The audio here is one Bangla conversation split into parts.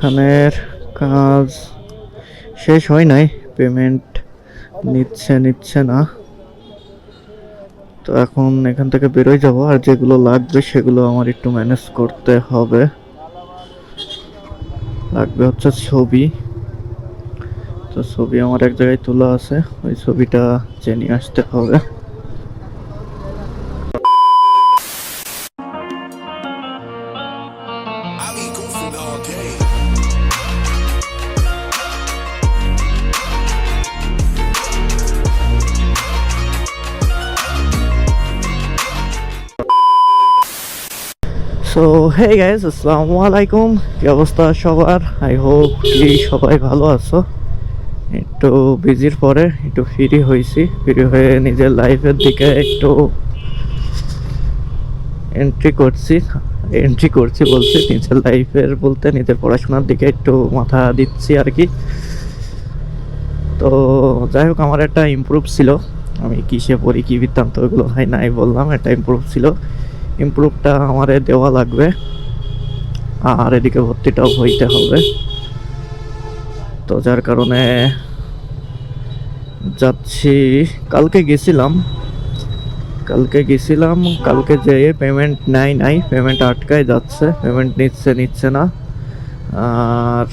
এখানের কাজ শেষ হয় নাই। পেমেন্ট নিচ্ছে নিচ্ছে না। তো এখন এখান থেকে বেরোয় যাব, আর যেগুলো লাগবে সেগুলো আমার একটু ম্যানেজ করতে হবে। লাগবে হচ্ছে ছবি। তো ছবি আমার এক জায়গায় তোলা আছে, ওই ছবিটা নিয়ে আসতে হবে. সো হে গাইজ আসসালামু আলাইকুম। কি অবস্থা সবার? আই হোপ কি সবাই ভালো আছো। একটু বিজির পরে একটু ফ্রি হয়েছি। ফ্রি হয়ে নিজের লাইফের দিকে একটু এন্ট্রি করছি। এন্ট্রি করছি বলছি নিজের লাইফের বলতে, নিজের পড়াশোনার দিকে একটু মাথা দিচ্ছি আর কি। তো, যাই হোক, আমার একটা ইমপ্রুভ ছিল। আমি কিসে পড়ি, কি বৃত্তান্ত ওগুলো হয় নাই বললাম, একটা ইমপ্রুভ ছিল। ইমপ্রুভটা আমারে দেওয়া লাগবে। আর এদিকে ভর্তিটাও হইতে হবে। তো যার কারণে যাচ্ছি। কালকে গেছিলাম। কালকে গেছিলাম। কালকে যেয়ে পেমেন্ট নাই নাই। পেমেন্ট আটকায় যাচ্ছে। পেমেন্ট নিচ্ছে নিচ্ছে না। আর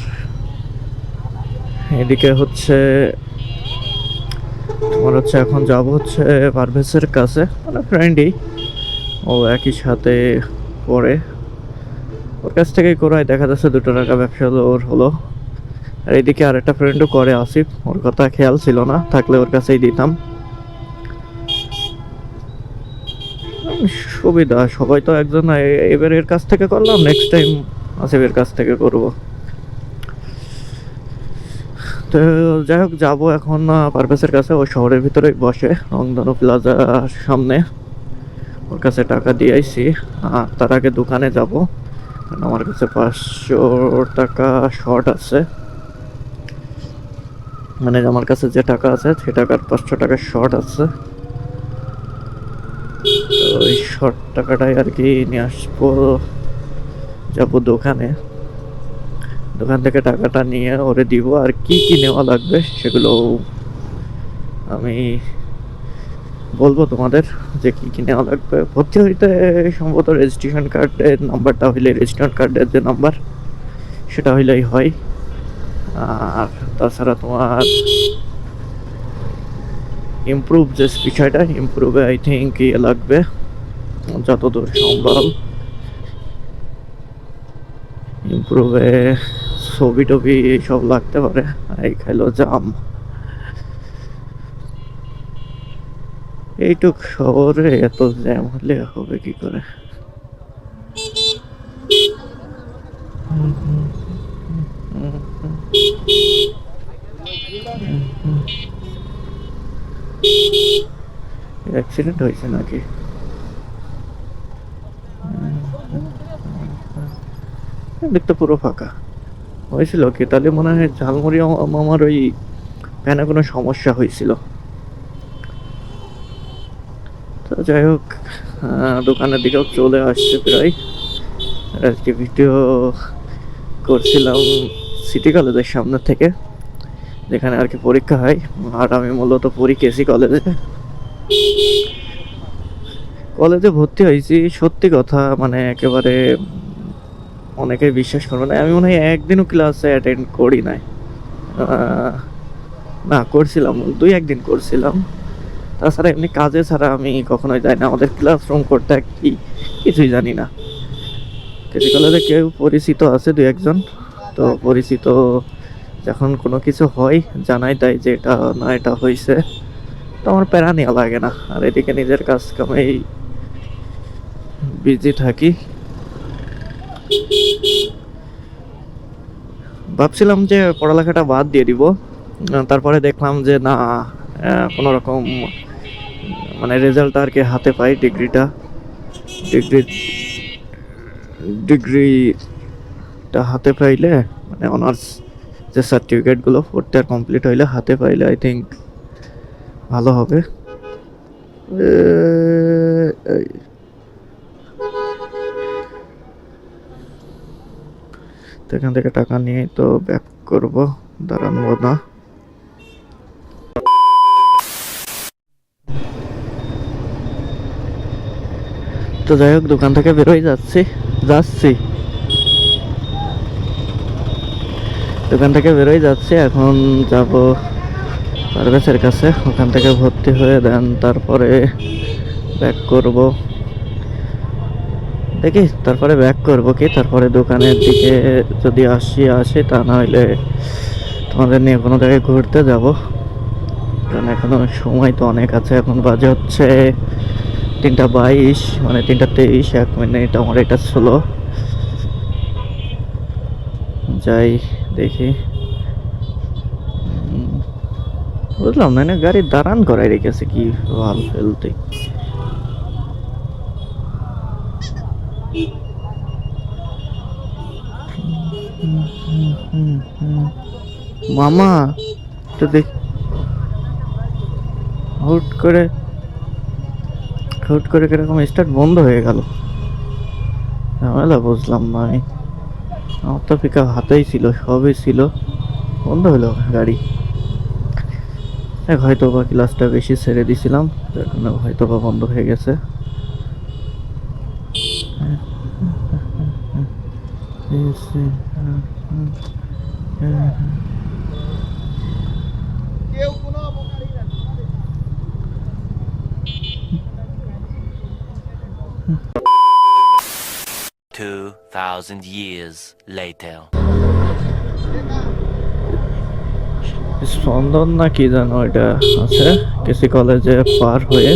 এদিকে হচ্ছে তোমার হচ্ছে এখন যাব হচ্ছে পারভেসের কাছে। মানে ফ্রেন্ডই ও একই সাথে পড়ে ওর কাছ থেকেই করায় দেখা যাচ্ছে দুটো টাকা ব্যবসা ওর হলো। আর এদিকে আরেকটা ফ্রেন্ডও করে, আসিফ। ওর কথা খেয়াল ছিল না, থাকলে ওর কাছেই দিতাম। সুবিধা, সবাই তো একজন এবার এর কাছ থেকে করলাম নেক্সট টাইম আসিফের কাছ থেকে করব। তো যাই হোক, যাব এখন পারভেজের কাছে, ও শহরের ভিতরেই বসে, রংধনু প্লাজার সামনে। ওর কাছে টাকা দিয়ে আইছি। আর তার আগে দোকানে যাব। কারণ আমার কাছে পাঁচশো টাকা শর্ট আছে। মানে আমার কাছে যে টাকা আছে সে টাকার পাঁচশো টাকা শর্ট আছে। তো ওই শর্ট টাকাটাই আর কি নিয়ে আসব। যাব দোকানে। দোকান থেকে টাকাটা নিয়ে ওরে দিব। আর কি কি নেওয়া লাগবে সেগুলো আমি বলব তোমাদের যে কি কি নেওয়া লাগবে। ভর্তি হইতে সম্ভবত রেজিস্ট্রেশন কার্ডের নাম্বারটা হইলে রেজিস্ট্রেশন কার্ডের যে নাম্বার সেটা হইলেই হয়। আর তাছাড়া তোমার ইমপ্রুভ যে বিষয়টা ইমপ্রুভে আই থিঙ্ক ইয়ে লাগবে, যতদূর সম্ভব। ইমপ্রুভে ছবি টবি সব লাগতে পারে। এই খাইলো জাম। এইটুক শহরে এত জ্যাম হলে হবে কি করে? অ্যাক্সিডেন্ট হয়েছে নাকি? দেখতে পুরো ফাঁকা। হয়েছিল কি? তাহলে মনে হয় ঝালমুড়ি আমার ওই ভ্যানে কোনো সমস্যা হয়েছিল তো যাই হোক দোকানের দিকেও চলে আসছে প্রায়। আজকে ভিডিও করছিলাম সিটি কলেজের সামনে থেকে, যেখানে আর কি পরীক্ষা হয়। আর আমি মূলত পড়ি কেসি কলেজে কলেজে ভর্তি হয়েছি, সত্যি কথা মানে একেবারে অনেকে বিশ্বাস করবে না। আমি মনে হয় একদিনও ক্লাসে অ্যাটেন্ড করি নাই। না, করছিলাম, দুই একদিন করছিলাম। তাছাড়া এমনি কাজে ছাড়া আমি কখনোই যাই না। আমাদের ক্লাসরুম করতে কি? কিছুই জানি না। কেসি কলেজে কেউ পরিচিত আছে দু একজন। তো পরিচিত যখন কোনো কিছু হয়, জানাই দেয় যে এটা না, এটা হয়েছে তো আমার প্যারা নেওয়া লাগে না। আর এদিকে নিজের কাজ কামেই বিজি থাকি। ভাবছিলাম যে পড়ালেখাটা বাদ দিয়ে দিব। তারপরে দেখলাম যে না রকম মানে রেজাল্ট আর কি হাতে পাই ডিগ্রিটা ডিগ্রি ডিগ্রিটা হাতে পাইলে মানে অনার্স যে সার্টিফিকেটগুলো ফোর্থ ইয়ার কমপ্লিট হইলে হাতে পাইলে আই থিঙ্ক ভালো হবে। এখান থেকে টাকা নিয়ে তো ব্যাক করব দাঁড়ানো না। তো যাই হোক, দোকান থেকে বেরোই যাচ্ছি যাচ্ছি। দোকান থেকে বেরোই যাচ্ছি, এখন যাব পারভেজের কাছে। ওখান থেকে ভর্তি হয়ে দেন, তারপরে ব্যাক করব। দেখি, তারপরে ব্যাক করব কি? তারপরে দোকানের দিকে যদি আসি আসি, তা না হলে তোমাদের নিয়ে কোনো জায়গায় ঘুরতে যাব। কারণ এখনও সময় তো অনেক আছে, এখন বাজে হচ্ছে তিনটা বাইশ মানে তিনটা তেইশ, এক মিনিট আমার এটা ছিল যাই, দেখি। বুঝলাম না গাড়ি দাঁড়ান করাই রেখেছে, কি ভালো ফেলতে। মামা তো দেখ হুট করে হুট করে কীরকম স্টার্ট বন্ধ হয়ে গেল। ঝামেলা বুঝলাম ভাই আমি। আমার তো পিক আপ হাতেই ছিল, সবই ছিল। বন্ধ হলো গাড়ি। এক হয়তো বা ক্লাসটা বেশি ছেড়ে দিছিলাম এখানে হয়তো বা বন্ধ হয়ে গেছে। হ্যাঁ 2,000 years later. স্পন্দন না কি যেন ওইটা আছে? কেসি কলেজে পার হয়ে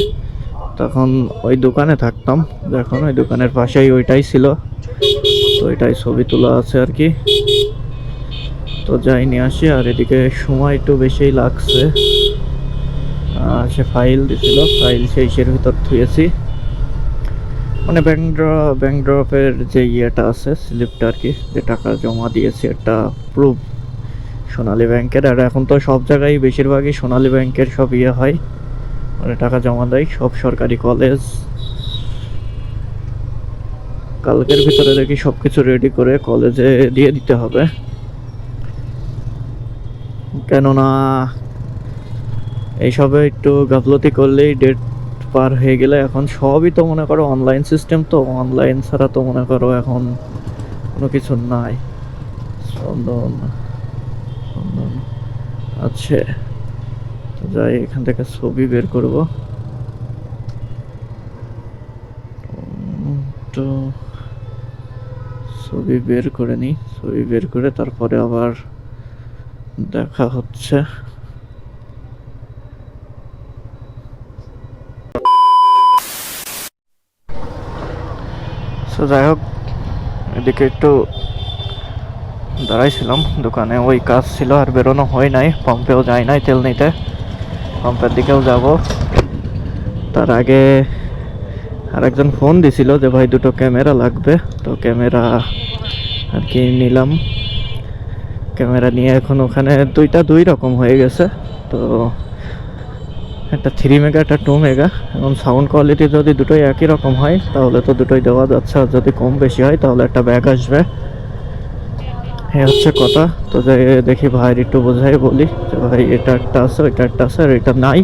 তখন ওই দোকানে থাকতাম। যখন ওই দোকানের পাশেই ওইটাই ছিল। তো ওইটাই ছবি তোলা আছে আর কি। তো যাইনি আসি। আর এদিকে সময় একটু বেশিই লাগছে। সে ফাইল দিছিল। ফাইল সেই সের ভিতর থুয়েছি। মানে ব্যাংক ড্র ব্যাংক ড্রপের যে ইয়েটা আছে স্লিপটা আর কি যে টাকা জমা দিয়েছে একটা প্রুফ সোনালী ব্যাংকের। আর এখন তো সব জায়গায় বেশিরভাগই সোনালী ব্যাংকের সব ইয়ে হয়। মানে টাকা জমা দেয়, সব সরকারি কলেজ কালকের ভিতরে দেখি সব কিছু রেডি করে কলেজে দিয়ে দিতে হবে। কেননা, এইসবে একটু গাফলতি করলেই ডেট পার হয়ে গেলে এখন সবই তো মনে করো অনলাইন সিস্টেম তো অনলাইন ছাড়া তো মনে করো এখন কোনো কিছু নাই। স্পন্দন স্পন্দন আছে যাই, এখান থেকে ছবি বের করব। তো ছবি বের করে নিই, ছবি বের করে তারপরে আবার দেখা হচ্ছে। সো যাই হোক, এদিকে একটু দাঁড়াইছিলাম দোকানে, ওই কাজ ছিল আর বেরোনো হয় নাই পাম্পেও যায় নাই তেল নিতে। পাম্পের দিকেও যাব। তার আগে আরেকজন ফোন দিছিল যে, ভাই, দুটো ক্যামেরা লাগবে। তো ক্যামেরা আর কি নিলাম। ক্যামেরা নিয়ে এখন ওখানে দুইটা দুই রকম হয়ে গেছে। তো একটা থ্রি মেগা একটা টু মেগা এবং সাউন্ড কোয়ালিটি যদি দুটোই একই রকম হয়, তাহলে তো দুটোই দেওয়া যাচ্ছে। আর যদি কম বেশি হয়, তাহলে একটা ব্যাগ আসবে। এই হচ্ছে কথা। তো যে দেখি ভাইয়ের একটু বোঝাই বলি যে ভাই, এটা একটা আছে, ওইটা একটা আছে, আর এটা নাই।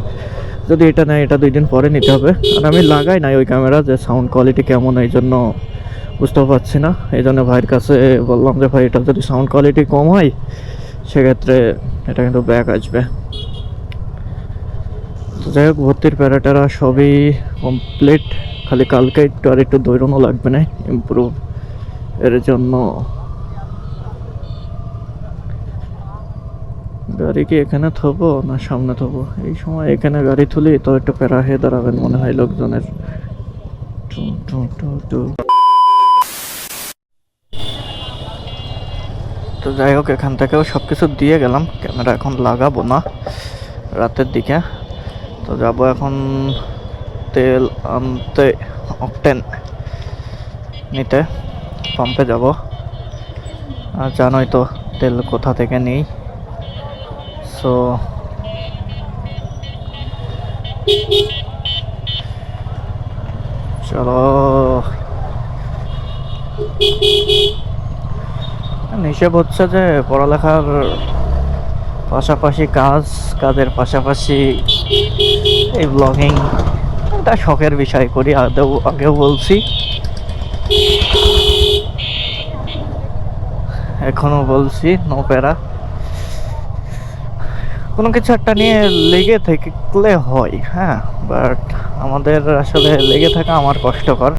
যদি এটা নেয়, এটা দুই দিন পরে নিতে হবে। আর আমি লাগাই নাই ওই ক্যামেরা যে সাউন্ড কোয়ালিটি কেমন, এই জন্য বুঝতেও পারছি না। এই জন্য ভাইয়ের কাছে বললাম যে ভাই, এটা যদি সাউন্ড কোয়ালিটি কম হয়, সেক্ষেত্রে এটা কিন্তু ব্যাক আসবে। যাই হোক, ভর্তির প্যারাটারা সবই কমপ্লিট খালি কালকে একটু আর একটু দৌড়ানো লাগবে না ইমপ্রুভ এর জন্য। গাড়ি কি এখানে থবো না সামনে থবো? এই সময় এখানে গাড়ি তুলি তো একটু প্যারা হয়ে দাঁড়াবেন মনে হয় লোকজনের। তো যাই হোক, এখান থেকেও সব কিছু দিয়ে গেলাম। ক্যামেরা এখন লাগাবো না। রাতের দিকে। তো যাব এখন তেল আনতে অকটেন নিতে পাম্পে যাব। আর জানোই তো তেল কোথা থেকে নেই। সো চলো। হিসেব হচ্ছে যে পড়ালেখার পাশাপাশি কাজ, কাজের পাশাপাশি এই ব্লগিং এটা শখের বিষয় করি, আগেও আগেও বলছি। এখনও বলছি নো প্যারা কোনো কিছু একটা নিয়ে লেগে থাকলে হয় হ্যাঁ বাট আমাদের আসলে লেগে থাকা আমার কষ্টকর।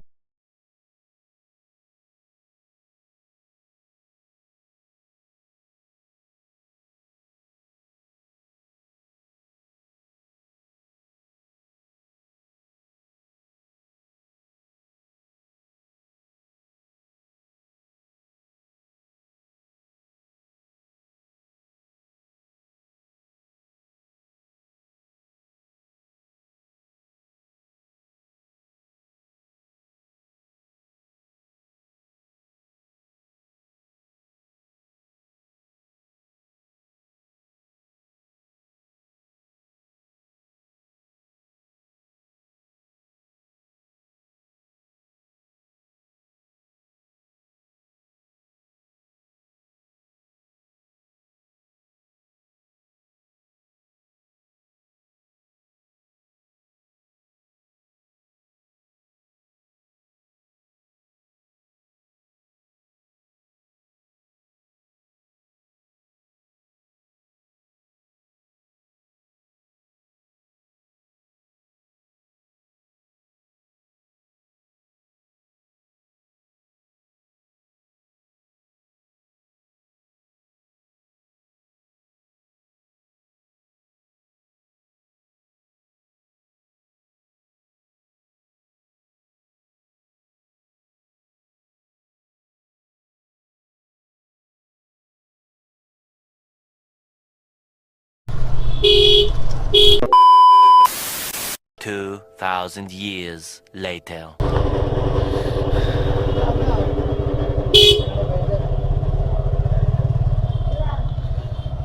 Two thousand years later.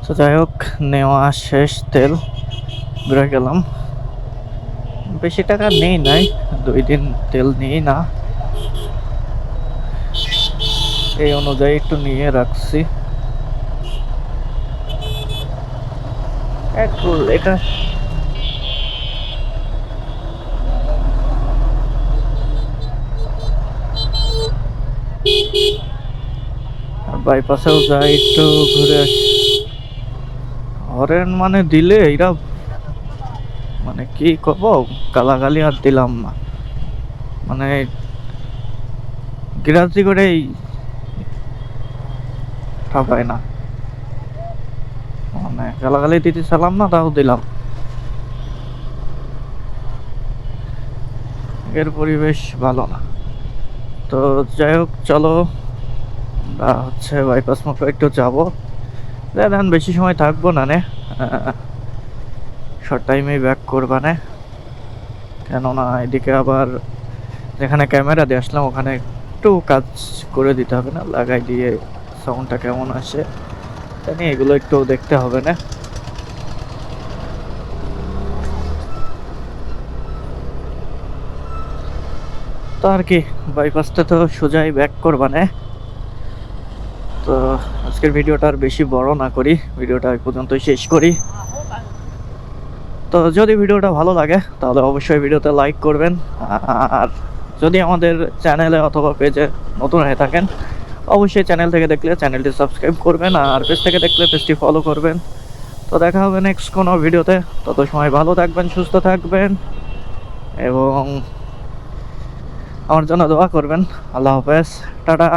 তো যাই হোক নেওয়া শেষ তেল ঘুরে গেলাম বেশি টাকা নেই নাই, দুই দিন তেল নিই না। এই অনুযায়ী একটু নিয়ে রাখছি। এটা বাইপাসেও যাই, একটু ঘুরে আসি। হরেন মানে দিলে এরা মানে কি কব গালাগালি আর দিলাম না। মানে গিরাজি করেই ঠাপায় না। মানে গালাগালি দিতে চালাম না, তাও দিলাম। এর পরিবেশ ভালো না। তো যাই হোক, চলো। হচ্ছে বাইপাস মতো একটু যাব। দেন বেশি সময় থাকব না নে। শর্ট টাইমেই ব্যাক করবা নে। কেননা এদিকে আবার যেখানে ক্যামেরা দিয়ে আসলাম, ওখানে একটু কাজ করে দিতে হবে না, লাগাই দিয়ে সাউন্ডটা কেমন আসে। জানি এগুলো একটু দেখতে হবে না। তো আর কি বাইপাসটা তো সোজাই ব্যাক করবা না। তো আজকের ভিডিওটা আর বেশি বড় না করি, ভিডিওটা পর্যন্তই শেষ করি। তো যদি ভিডিওটা ভালো লাগে, তাহলে অবশ্যই ভিডিওতে লাইক করবেন। আর যদি আমাদের চ্যানেলে অথবা পেজে নতুন হয়ে থাকেন, অবশ্যই চ্যানেল থেকে দেখলে চ্যানেলটি সাবস্ক্রাইব করবেন, আর পেজ থেকে দেখলে পেজটি ফলো করবেন। তো দেখা হবে নেক্সট কোনো ভিডিওতে। তত সময় ভালো থাকবেন, সুস্থ থাকবেন, এবং আমার জন্য দোয়া করবেন। আল্লাহ হাফেজ। টাটা।